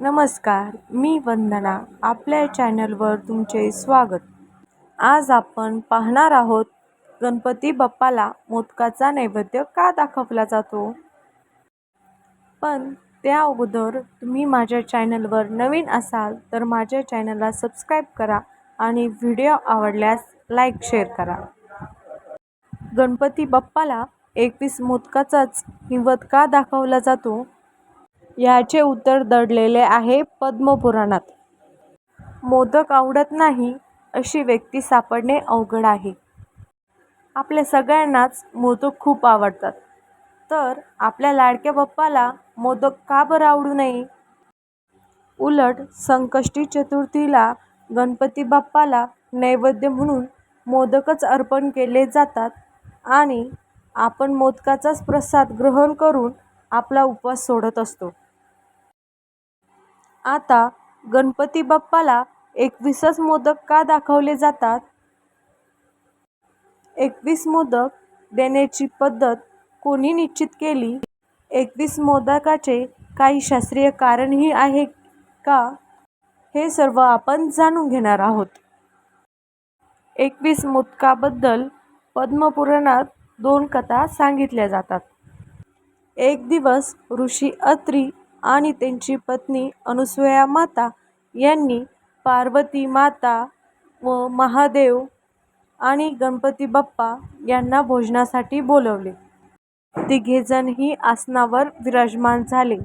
नमस्कार मी वंदना. आपल्या चॅनलवर तुमचे स्वागत. आज आपण पाहणार आहोत गणपती बाप्पाला मोदकाचा नैवेद्य का दाखवला जातो? पण त्या अगोदर तुम्ही माझ्या चॅनलवर नवीन असाल तर माझ्या चॅनलला सबस्क्राईब करा आणि व्हिडिओ आवडल्यास लाईक शेअर करा. गणपती बाप्पाला एकवीस मोदकाचाच निवद का दाखवला जातो? याचे उत्तर दडलेले आहे पद्मपुराणात. मोदक आवडत नाही अशी व्यक्ती सापडणे अवघड आहे. आपल्या सगळ्यांनाच मोदक खूप आवडतात. तर आपल्या लाडक्या बाप्पाला मोदक का बरं आवडू नये? उलट संकष्टी चतुर्थीला गणपती बाप्पाला नैवेद्य म्हणून मोदकच अर्पण केले जातात आणि आपण मोदकाचाच प्रसाद ग्रहण करून आपला उपवास सोडत असतो. आता गणपती बाप्पाला एकवीसच मोदक का दाखवले जातात? एकवीस मोदक देण्याची पद्धत कोणी निश्चित केली? एकवीस मोदकाचे काही शास्त्रीय कारणही आहे का? हे सर्व आपण जाणून घेणार आहोत. एकवीस मोदकाबद्दल पद्मपुराणात दोन कथा सांगितल्या जातात. एक दिवस ऋषी अत्री आणि त्यांची पत्नी अनुसूया माता यांनी पार्वती माता व महादेव आणि गणपती बाप्पा यांना भोजनासाठी बोलवले. तिघेजणही आसनावर विराजमान झाले.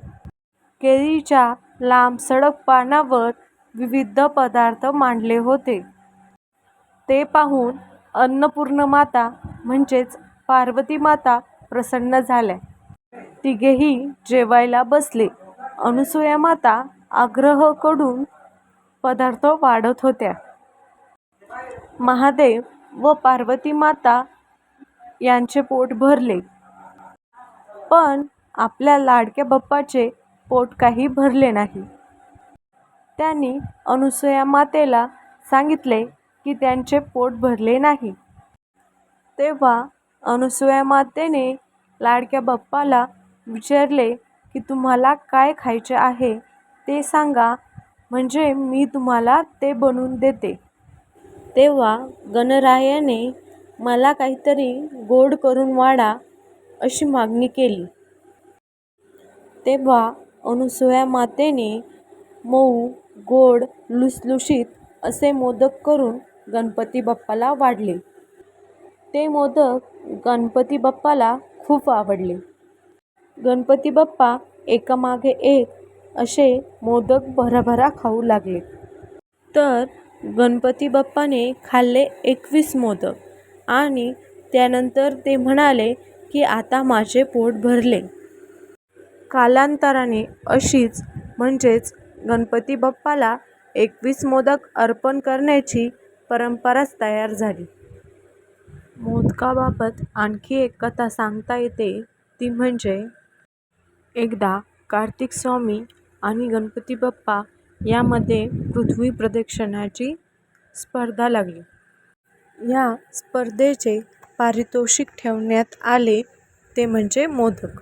केळीच्या लांब सडक पानावर विविध पदार्थ मांडले होते. ते पाहून अन्नपूर्ण माता म्हणजेच पार्वती माता प्रसन्न झाल्या. तिघेही जेवायला बसले. अनुसूया माता आग्रह पदार्थ वाढत होत्या. महादेव व पार्वती माता यांचे पोट भरले. पण आपल्या लाडक्या बाप्पाचे पोट काही भरले नाही. त्यांनी अनुसूया मातेला सांगितले की त्यांचे पोट भरले नाही. तेव्हा अनुसूया मातेने लाडक्या बाप्पाला विचारले की तुम्हाला काय खायचे आहे ते सांगा. म्हणजे मी तुम्हाला ते बनवून देते. तेव्हा गणरायाने मला काहीतरी गोड करून वाढा अशी मागणी केली. तेव्हा अनुसूया मातेने मऊ गोड लुसलुशीत असे मोदक करून गणपती बाप्पाला वाढले. ते मोदक गणपती बाप्पाला खूप आवडले. गणपती बाप्पा एकामागे एक असे मोदक भराभरा खाऊ लागले. तर गणपती बाप्पाने खाल्ले एकवीस मोदक आणि त्यानंतर ते म्हणाले की आता माझे पोट भरले. कालांतराने अशीच म्हणजेच गणपती बाप्पाला एकवीस मोदक अर्पण करण्याची परंपराच तयार झाली. मोदकाबाबत आणखी एक कथा सांगता येते ती म्हणजे एकदा कार्तिक स्वामी आणि गणपती बाप्पा यामध्ये पृथ्वी प्रदक्षिणाची स्पर्धा लागली. या स्पर्धेचे पारितोषिक ठेवण्यात आले ते म्हणजे मोदक.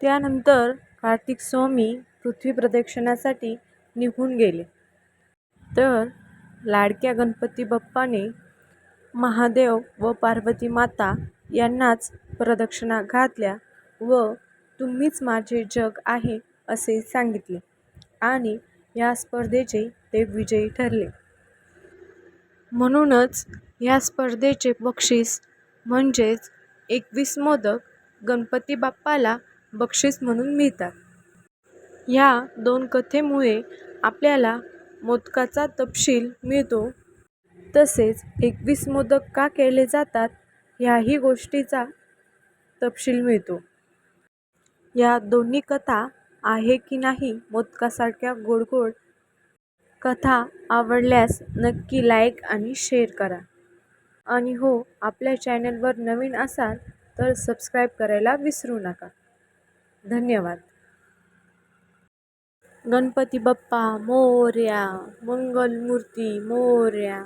त्यानंतर कार्तिक स्वामी पृथ्वी प्रदक्षिणासाठी निघून गेले. तर लाडक्या गणपती बाप्पाने महादेव व पार्वती माता यांनाच प्रदक्षिणा घातल्या व तुम्हीच माझे जग आहे असे सांगितले. आणि या स्पर्धेचे ते विजयी ठरले. म्हणूनच या स्पर्धेचे बक्षीस म्हणजेच एकवीस मोदक गणपती बाप्पाला बक्षीस म्हणून मिळतात. ह्या दोन कथेमुळे आपल्याला मोदकाचा तपशील मिळतो. तसेच एकवीस मोदक का केले जातात ह्याही गोष्टीचा तपशील मिळतो. या दोन्ही कथा आहे की नाही मोदकासारख्या गोड गोड कथा आवडल्यास नक्की लाईक आणि शेअर करा. आणि हो आपल्या चॅनलवर नवीन असाल तर सबस्क्राईब करायला विसरू नका. धन्यवाद. गणपती बाप्पा मोर्या मंगलमूर्ती मोर्या.